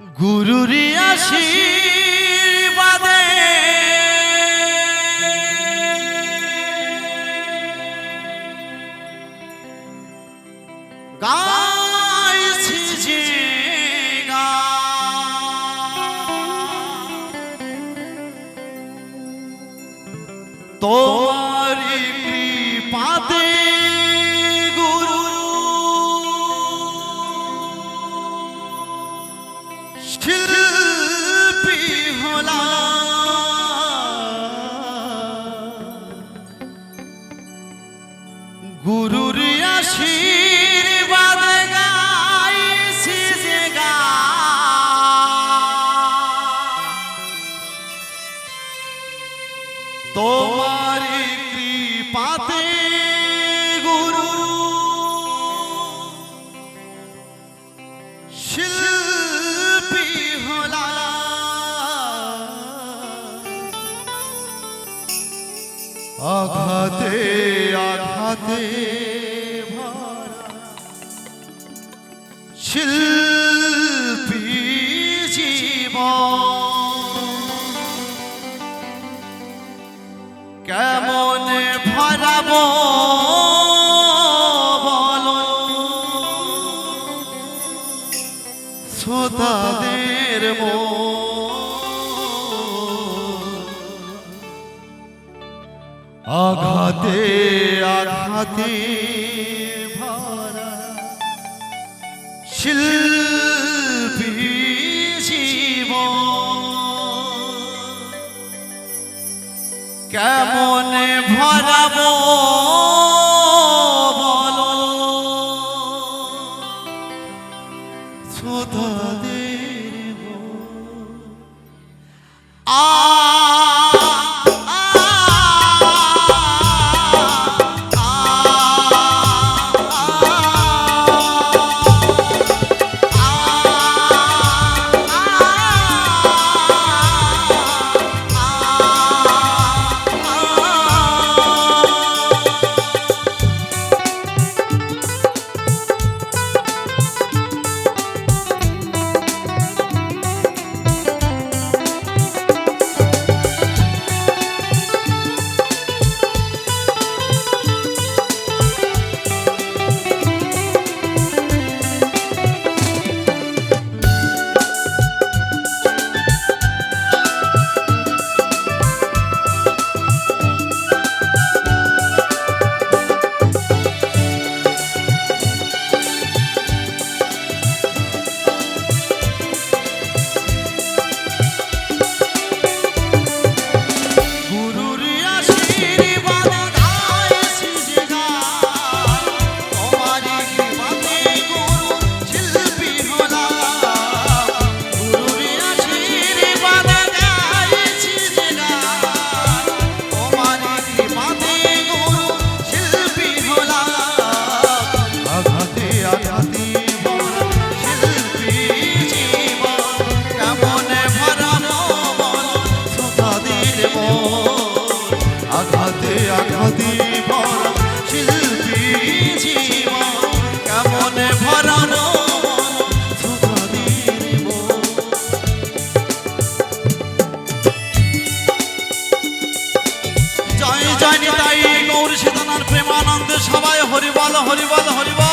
গুরুরি আশীর্বাদে গাইছি যে গান। শিল্পী হলা গুরুর আশীর্বাদ গাইছি যে গান। তোমার আঘাতে আঘাতে শিল্পী জীবন। কেমন ভরাবো আঘাতে ভরা শিল্পী জীবন কেমন ভরাবো শ্রোতাদের মন। আ আঘাতে ভরা শিল্পী জয় জয় নিতাই গৌর প্রেমানন্দে সবাই হরিবল হরিবল হরিবল।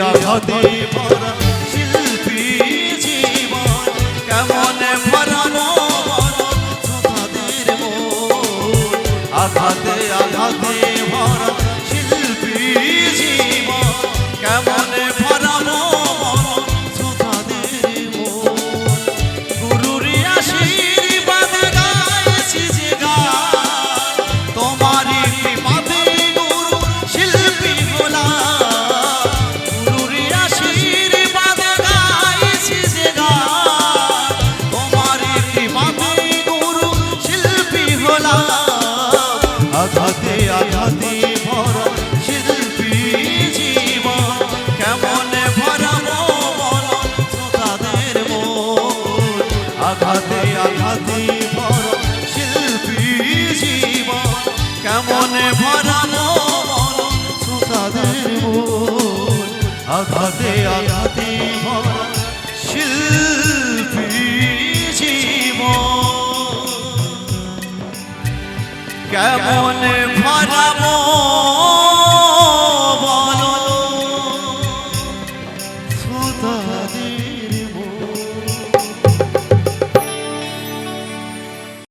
আঘাতে আঘাতে কেমন ভরাবো